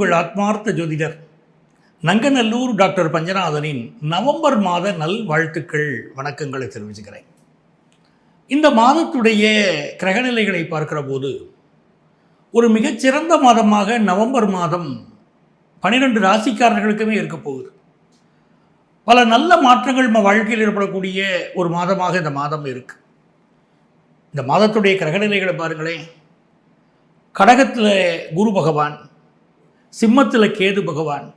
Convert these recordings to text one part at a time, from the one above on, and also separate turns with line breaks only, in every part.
உங்கள் ஆத்மார்த்த ஜோதிடர். நங்கநல்லூர் டாக்டர் பஞ்சநாதனின் நவம்பர் மாத நல் வாழ்த்துக்கள் வணக்கங்களை தெரிவிச்சுக்கிறேன். இந்த மாதத்துடைய கிரகநிலைகளை பார்க்கிற போது ஒரு மிகச்சிறந்த மாதமாக நவம்பர் மாதம் பன்னிரெண்டு ராசிக்காரர்களுக்குமே இருக்க போகுது. பல நல்ல மாற்றங்கள் நம்ம வாழ்க்கையில் ஏற்படக்கூடிய ஒரு மாதமாக இந்த மாதம் இருக்கு. இந்த மாதத்துடைய கிரகநிலைகளை பாருங்களேன். கடகத்தில் குரு பகவான் சிம்மத்தில் கேது பகவான்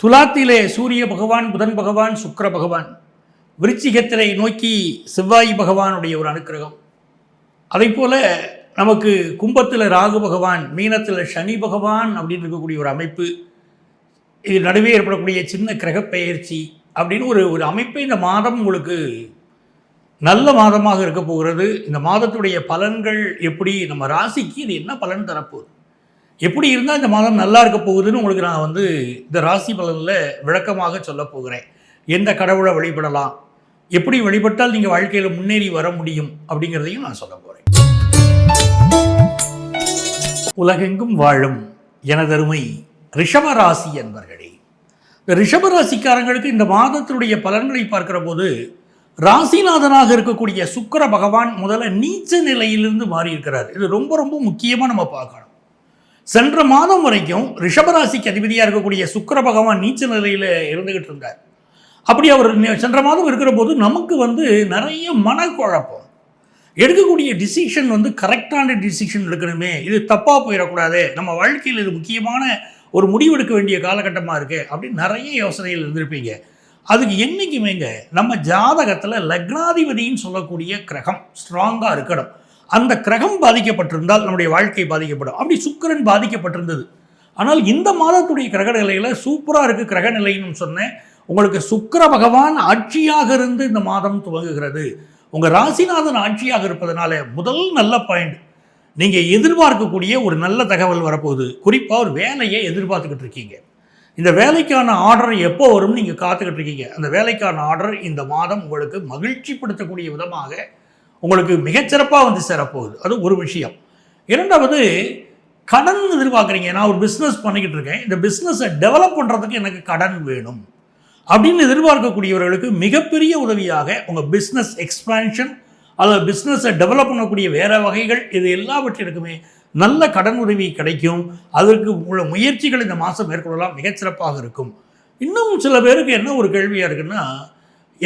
துலாத்திலே சூரிய பகவான் புதன் பகவான் சுக்கிர பகவான் விருச்சிகத்திலே நோக்கி செவ்வாய் பகவானுடைய ஒரு அனுக்கிரகம். அதே போல நமக்கு கும்பத்தில் ராகு பகவான் மீனத்தில் சனி பகவான் அப்படின்னு இருக்கக்கூடிய ஒரு அமைப்பு இது நடுவே ஏற்படக்கூடிய சின்ன கிரகப்பெயர்ச்சி அப்படின்னு ஒரு ஒரு அமைப்பை இந்த மாதம் உங்களுக்கு நல்ல மாதமாக இருக்க போகிறது. இந்த மாதத்துடைய பலன்கள் எப்படி நம்ம ராசிக்கு இது என்ன பலன் தரப்போகுது? எப்படி இருந்தால் இந்த மாதம் நல்லா இருக்க போகுதுன்னு உங்களுக்கு நான் வந்து இந்த ராசி பலனில் விளக்கமாக சொல்ல போகிறேன். எந்த கடவுளை வழிபடலாம்? எப்படி வழிபட்டால் நீங்கள் வாழ்க்கையில் முன்னேறி வர முடியும் அப்படிங்கிறதையும் நான் சொல்ல போகிறேன் உலகெங்கும் வாழும் எனதருமை ரிஷபராசி என்பர்களே இந்த ரிஷபராசிக்காரங்களுக்கு இந்த மாதத்தினுடைய பலன்களை பார்க்கிற போது ராசிநாதனாக இருக்கக்கூடிய சுக்கிர பகவான் முதல்ல நீச்ச நிலையிலிருந்து மாறி இருக்கிறார் இது ரொம்ப ரொம்ப முக்கியமாக நம்ம பார்க்கணும். சென்ற மாதம் வரைக்கும் ரிஷபராசிக்கு அதிபதியாக இருக்கக்கூடிய சுக்கர பகவான் நீச்ச நிலையில் இருந்துகிட்டு இருந்தார். அப்படி அவர் சென்ற மாதம் இருக்கிற போது நமக்கு வந்து நிறைய மனக்குழப்பம். எடுக்கக்கூடிய டிசிஷன் வந்து கரெக்டான டிசிஷன் எடுக்கணுமே. இது தப்பாக போயிடக்கூடாது. நம்ம வாழ்க்கையில் இது முக்கியமான ஒரு முடிவு எடுக்க வேண்டிய காலகட்டமாக இருக்குது அப்படின்னு நிறைய யோசனைகள் இருந்திருப்பீங்க. அதுக்கு என்றைக்குமேங்க நம்ம ஜாதகத்தில் லக்னாதிபதின்னு சொல்லக்கூடிய கிரகம் ஸ்ட்ராங்காக இருக்கணும். அந்த கிரகம் பாதிக்கப்பட்டிருந்தால் நம்முடைய வாழ்க்கை பாதிக்கப்படும். அப்படி சுக்கிரன் பாதிக்கப்பட்டிருந்தது. ஆனால் இந்த மாதத்துடைய கிரக நிலையில் சூப்பராக இருக்குது கிரக நிலைன்னு சொன்னேன். உங்களுக்கு சுக்கர பகவான் ஆட்சியாக இருந்து இந்த மாதம் துவங்குகிறது. உங்கள் ராசிநாதன் ஆட்சியாக இருப்பதனால முதல் நல்ல பாயிண்ட் நீங்கள் எதிர்பார்க்கக்கூடிய ஒரு நல்ல தகவல் வரப்போகுது. குறிப்பாக ஒரு வேலையை எதிர்பார்த்துக்கிட்டு இருக்கீங்க. இந்த வேலைக்கான ஆர்டர் எப்போ வரும்னு நீங்கள் காத்துக்கிட்டு இருக்கீங்க. அந்த வேலைக்கான ஆர்டர் இந்த மாதம் உங்களுக்கு மகிழ்ச்சிப்படுத்தக்கூடிய விதமாக உங்களுக்கு மிகச்சிறப்பாக வந்து சேரப்போகுது. அது ஒரு விஷயம். இரண்டாவது கடன் எதிர்பார்க்குறீங்க. நான் ஒரு பிஸ்னஸ் பண்ணிக்கிட்டு இருக்கேன். இந்த பிஸ்னஸை டெவலப் பண்ணுறதுக்கு எனக்கு கடன் வேணும். அப்படின்னு எதிர்பார்க்கக்கூடியவர்களுக்கு மிகப்பெரிய உதவியாக உங்கள் பிஸ்னஸ் எக்ஸ்பான்ஷன் அல்லது பிஸ்னஸை டெவலப் பண்ணக்கூடிய வேறு வகைகள் இது எல்லாவற்றிற்குமே நல்ல கடன் உதவி கிடைக்கும். அதற்கு உள்ள முயற்சிகள் இந்த மாதம் மேற்கொள்ளலாம். மிகச்சிறப்பாக இருக்கும். இன்னும் சில பேருக்கு என்ன ஒரு கேள்வியாக இருக்குன்னா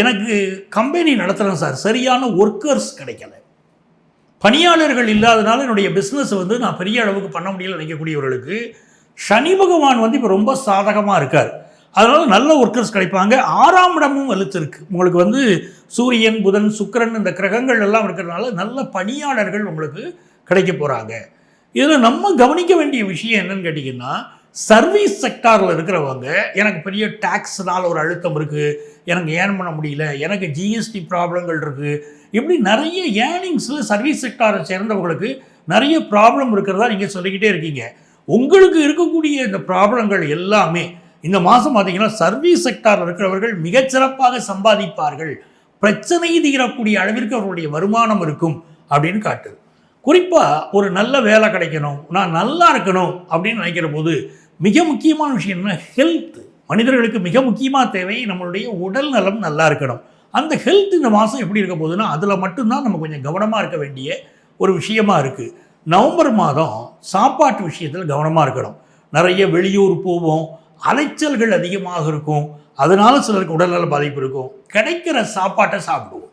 எனக்கு கம்பெனி நடத்துகிறேன் சார். சரியான ஒர்க்கர்ஸ் கிடைக்கல. பணியாளர்கள் இல்லாதனால என்னுடைய பிஸ்னஸ் வந்து நான் பெரிய அளவுக்கு பண்ண முடியல நினைக்கக்கூடியவர்களுக்கு சனி பகவான் வந்து இப்போ ரொம்ப சாதகமாக இருக்கார். அதனால் நல்ல ஒர்க்கர்ஸ் கிடைப்பாங்க. ஆறாம் இடமும் வலுத்திருக்கு. உங்களுக்கு வந்து சூரியன் புதன் சுக்கிரன் இந்த கிரகங்கள் எல்லாம் இருக்கிறதுனால நல்ல பணியாளர்கள் உங்களுக்கு கிடைக்க போகிறாங்க இதில் நம்ம கவனிக்க வேண்டிய விஷயம் என்னன்னு கேட்டிங்கன்னா சர்வீஸ் செக்டாரில் இருக்கிறவங்க எனக்கு பெரிய டேக்ஸ்னால் ஒரு அழுத்தம் இருக்குது எனக்கு ஏர்ன் பண்ண முடியல எனக்கு ஜிஎஸ்டி ப்ராப்ளங்கள் இருக்குது இப்படி நிறைய ஏர்னிங்ஸில் சர்வீஸ் செக்டாரை சேர்ந்தவங்களுக்கு நிறைய ப்ராப்ளம் இருக்கிறதா நீங்கள் சொல்லிக்கிட்டே இருக்கீங்க. உங்களுக்கு இருக்கக்கூடிய இந்த ப்ராப்ளங்கள் எல்லாமே இந்த மாதம் பார்த்தீங்கன்னா சர்வீஸ் செக்டாரில் இருக்கிறவர்கள் மிகச்சிறப்பாக சம்பாதிப்பார்கள். பிரச்சனை தீரக்கூடிய அளவிற்கு அவர்களுடைய வருமானம் இருக்கும் அப்படின்னு காட்டுது. குறிப்பாக ஒரு நல்ல வேலை கிடைக்கணும் நான் நல்லா இருக்கணும் அப்படின்னு நினைக்கிற போது மிக முக்கியமான விஷயம் என்ன ஹெல்த் மனிதர்களுக்கு மிக முக்கியமாக தேவை நம்மளுடைய உடல் நலம் நல்லா இருக்கணும். அந்த ஹெல்த் இந்த மாதம் எப்படி இருக்க போகுதுன்னா அதில் மட்டும்தான் நம்ம கொஞ்சம் கவனமாக இருக்க வேண்டிய ஒரு விஷயமா இருக்குது நவம்பர் மாதம் சாப்பாட்டு விஷயத்தில் கவனமாக இருக்கணும். நிறைய வெளியூர் போவோம் அலைச்சல்கள் அதிகமாக இருக்கும். அதனால சிலருக்கு உடல்நல பாதிப்பு இருக்கும். கிடைக்கிற சாப்பாட்டை சாப்பிடுவோம்.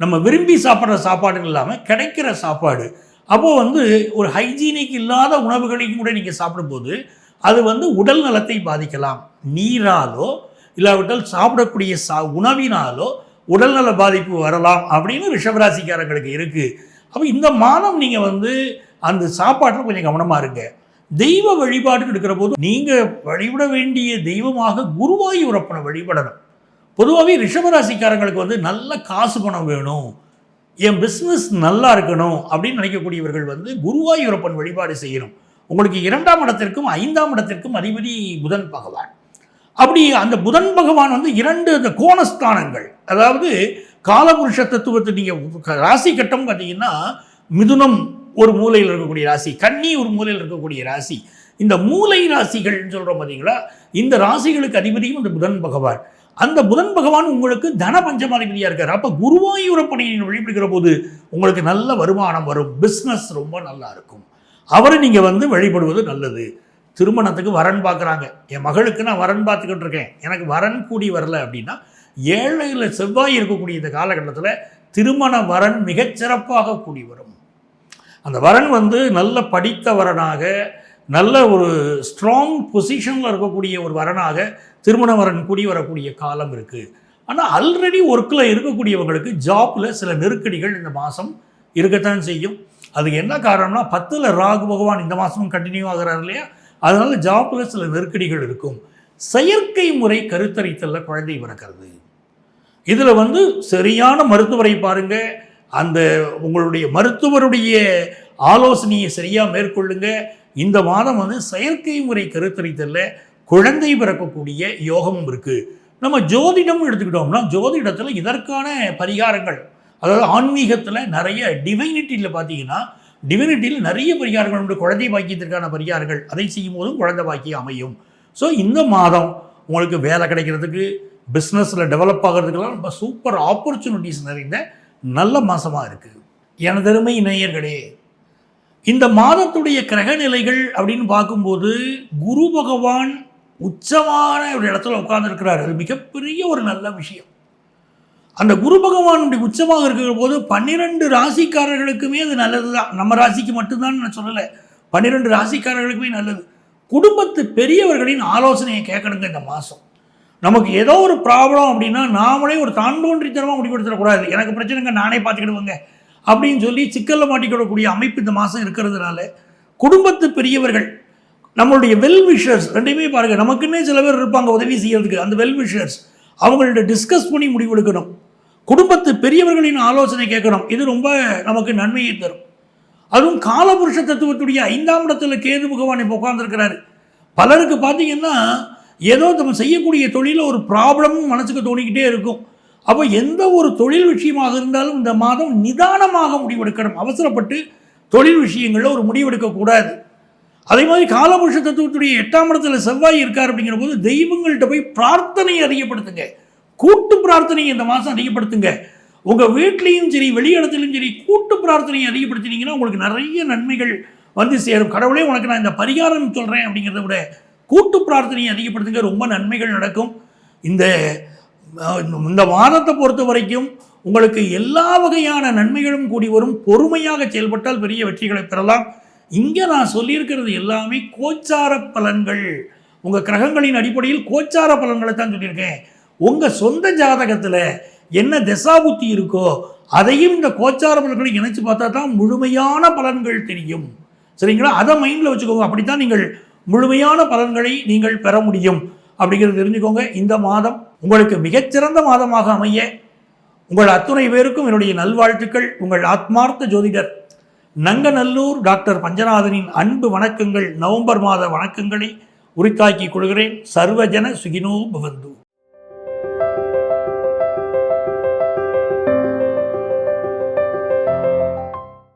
நம்ம விரும்பி சாப்பிட்ற சாப்பாடுன்னு இல்லாமல் கிடைக்கிற சாப்பாடு. அப்போது வந்து ஒரு ஹைஜீனிக் இல்லாத உணவுகளையும் கூட நீங்கள் சாப்பிடும்போது அது வந்து உடல் நலத்தை பாதிக்கலாம். நீராலோ இல்லாவிட்டால் சாப்பிடக்கூடிய சா உணவினாலோ உடல்நல பாதிப்பு வரலாம் அப்படின்னு ரிஷபராசிக்காரங்களுக்கு இருக்குது அப்போ இந்த மாதம் நீங்கள் வந்து அந்த சாப்பாட்டில் கொஞ்சம் கவனமாக இருங்க. தெய்வ வழிபாட்டுக்கு எடுக்கிற போது நீங்கள் வழிபட வேண்டிய தெய்வமாக குருவாயூரப்பனை வழிபடணும். பொதுவாகவே ரிஷபராசிக்காரங்களுக்கு வந்து நல்ல காசு பணம் வேணும். என் பிஸ்னஸ் நல்லா இருக்கணும் அப்படின்னு நினைக்கக்கூடியவர்கள் வந்து குருவாயூரப்பன் வழிபாடு செய்யணும். உங்களுக்கு இரண்டாம் இடத்திற்கும் ஐந்தாம் இடத்திற்கும் அதிபதி புதன் பகவான். அப்படி அந்த புதன் பகவான் வந்து இரண்டு அந்த கோணஸ்தானங்கள் அதாவது காலபுருஷ தத்துவத்தை நீங்கள் ராசி கட்டம் பார்த்தீங்கன்னா மிதுனம் ஒரு மூலையில் இருக்கக்கூடிய ராசி கன்னி ஒரு மூலையில் இருக்கக்கூடிய ராசி. இந்த மூலை ராசிகள்னு சொல்கிறோம் பார்த்தீங்களா இந்த ராசிகளுக்கு அதிபதியும் இந்த புதன் பகவான். அந்த புதன் பகவான் உங்களுக்கு தன பஞ்சமாதிபதியாக இருக்கார். அப்போ குருவாயூரப்பனை நீங்கள் வழிபடுகிற போது உங்களுக்கு நல்ல வருமானம் வரும் பிஸ்னஸ் ரொம்ப நல்லா இருக்கும். அவரை நீங்கள் வந்து வழிபடுவது நல்லது. திருமணத்துக்கு வரன் பார்க்குறாங்க. என் மகளுக்கு நான் வரன் பார்த்துக்கிட்டு இருக்கேன். எனக்கு வரன் கூடி வரல அப்படின்னா ஏழையில் செவ்வாய் இருக்கக்கூடிய இந்த காலகட்டத்தில் திருமண வரன் மிகச்சிறப்பாக கூடி வரும். அந்த வரன் வந்து நல்ல படித்த வரனாக நல்ல ஒரு ஸ்ட்ராங் பொசிஷனில் இருக்கக்கூடிய ஒரு வரனாக திருமண வரன் கூடி வரக்கூடிய காலம் இருக்குது ஆனால் ஆல்ரெடி ஒர்க்கில் இருக்கக்கூடியவங்களுக்கு ஜாப்பில் சில நெருக்கடிகள் இந்த மாதம் இருக்கத்தான் செய்யும். அதுக்கு என்ன காரணம்னா பத்தில் ராகு பகவான் இந்த மாதமும் கண்டினியூ ஆகிறார் இல்லையா? அதனால ஜாப்பில் சில நெருக்கடிகள் இருக்கும். செயற்கை முறை கருத்தரித்தல்ல குழந்தை பிறக்கிறது. இதில் வந்து சரியான மருத்துவரை பாருங்க. அந்த உங்களுடைய மருத்துவருடைய ஆலோசனையை சரியாக மேற்கொள்ளுங்க. இந்த மாதம் வந்து செயற்கை முறை கருத்தரித்தல்ல குழந்தை பிறக்கக்கூடிய யோகமும் இருக்குது நம்ம ஜோதிடம் எடுத்துக்கிட்டோம்னா ஜோதிடத்தில் இதற்கான பரிகாரங்கள் அதாவது ஆன்மீகத்தில் நிறைய டிவைனிட்டியில் பார்த்தீங்கன்னா டிவினிட்டியில் நிறைய பரிகாரங்கள் உண்டு. குழந்தை பாக்கியத்திற்கான பரிகாரங்கள். அதை செய்யும் போதும் குழந்தை பாக்கியம் அமையும். ஸோ இந்த மாதம் உங்களுக்கு வேலை கிடைக்கிறதுக்கு பிஸ்னஸில் டெவலப் ஆகிறதுக்கெல்லாம் ரொம்ப சூப்பர் ஆப்பர்ச்சுனிட்டிஸ் நிறைந்த நல்ல மாதமாக இருக்குது எனதருமை நேயர்களே இந்த மாதத்துடைய கிரக நிலைகள் அப்படின்னு பார்க்கும்போது குரு பகவான் உச்சமான ஒரு இடத்துல உட்கார்ந்துருக்கிறார். அது மிகப்பெரிய ஒரு நல்ல விஷயம். அந்த குரு பகவானுடைய உச்சமாக இருக்கிற போது பன்னிரெண்டு ராசிக்காரர்களுக்குமே அது நல்லது தான் நம்ம ராசிக்கு மட்டும்தான் நான் சொல்லலை. பன்னிரெண்டு ராசிக்காரர்களுக்குமே நல்லது. குடும்பத்து பெரியவர்களின் ஆலோசனையை கேட்கணுங்க இந்த மாதம் நமக்கு ஏதோ ஒரு ப்ராப்ளம் அப்படின்னா நாமளே ஒரு தாண்டோன்றித்தனமாக முடிவெடுத்துடக்கூடாது எனக்கு பிரச்சனைங்க நானே பார்த்துக்கிடுவேங்க அப்படின்னு சொல்லி சிக்கலில் மாட்டிக்கிடக்கூடிய அமைப்பு இந்த மாதம் இருக்கிறதுனால குடும்பத்து பெரியவர்கள் நம்மளுடைய வெல் விஷர்ஸ் ரெண்டையுமே பாருங்கள் நமக்குன்னே சில பேர் இருப்பாங்க உதவி செய்யறதுக்கு. அந்த வெல் விஷர்ஸ் அவங்கள்ட்ட டிஸ்கஸ் பண்ணி முடிவெடுக்கணும் குடும்பத்து பெரியவர்களின் ஆலோசனை கேட்கணும். இது ரொம்ப நமக்கு நன்மையை தரும். அதுவும் காலபுருஷ தத்துவத்துடைய ஐந்தாம் இடத்துல கேது பகவான் இப்போ உட்கார்ந்துருக்கிறாரு. பலருக்கு பார்த்தீங்கன்னா ஏதோ நம்ம செய்யக்கூடிய தொழிலில் ஒரு ப்ராப்ளமும் மனசுக்கு தோணிக்கிட்டே இருக்கும். அப்போ எந்த ஒரு தொழில் விஷயமாக இருந்தாலும் இந்த மாதம் நிதானமாக முடிவெடுக்கணும். அவசரப்பட்டு தொழில் விஷயங்களில் ஒரு முடிவெடுக்கக்கூடாது அதே மாதிரி காலபுருஷ தத்துவத்துடைய எட்டாம் இடத்துல செவ்வாய் இருக்கார் அப்படிங்கிற போது தெய்வங்கள்கிட்ட போய் பிரார்த்தனையை அதிகப்படுத்துங்க. கூட்டு பிரார்த்தனையை இந்த மாதம் அதிகப்படுத்துங்க. உங்கள் வீட்லேயும் சரி வெளியிடத்துலையும் சரி கூட்டு பிரார்த்தனையை அதிகப்படுத்தினீங்கன்னா உங்களுக்கு நிறைய நன்மைகள் வந்து சேரும். கடவுளே உனக்கு நான் இந்த பரிகாரம் சொல்கிறேன் அப்படிங்கிறத விட கூட்டு பிரார்த்தனையை அதிகப்படுத்துங்க. ரொம்ப நன்மைகள் நடக்கும். இந்த இந்த மாதத்தை பொறுத்த வரைக்கும் உங்களுக்கு எல்லா வகையான நன்மைகளும் கூடி வரும். பொறுமையாக செயல்பட்டால் பெரிய வெற்றிகளை பெறலாம். இங்கே நான் சொல்லியிருக்கிறது எல்லாமே கோச்சார பலன்கள். உங்கள் கிரகங்களின் அடிப்படையில் கோச்சார பலன்களை தான் சொல்லியிருக்கேன். உங்கள் சொந்த ஜாதகத்தில் என்ன தசாபுத்தி இருக்கோ அதையும் இந்த கோச்சார பலன்களை இணைச்சு பார்த்தா தான் முழுமையான பலன்கள் தெரியும். சரிங்களா? அதை மைண்டில் வச்சுக்கோங்க. அப்படித்தான் நீங்கள் முழுமையான பலன்களை நீங்கள் பெற முடியும். அப்படிங்கிறது தெரிஞ்சுக்கோங்க. இந்த மாதம் உங்களுக்கு மிகச்சிறந்த மாதமாக அமைய உங்கள் அத்துணை பேருக்கும் என்னுடைய நல்வாழ்த்துக்கள். உங்கள் ஆத்மார்த்த ஜோதிடர் நங்கநல்லூர் டாக்டர் பஞ்சநாதனின் அன்பு வணக்கங்கள். நவம்பர் மாத வணக்கங்களை உரித்தாக்கி கொள்கிறேன். சர்வஜன சுகினோ பவந்து.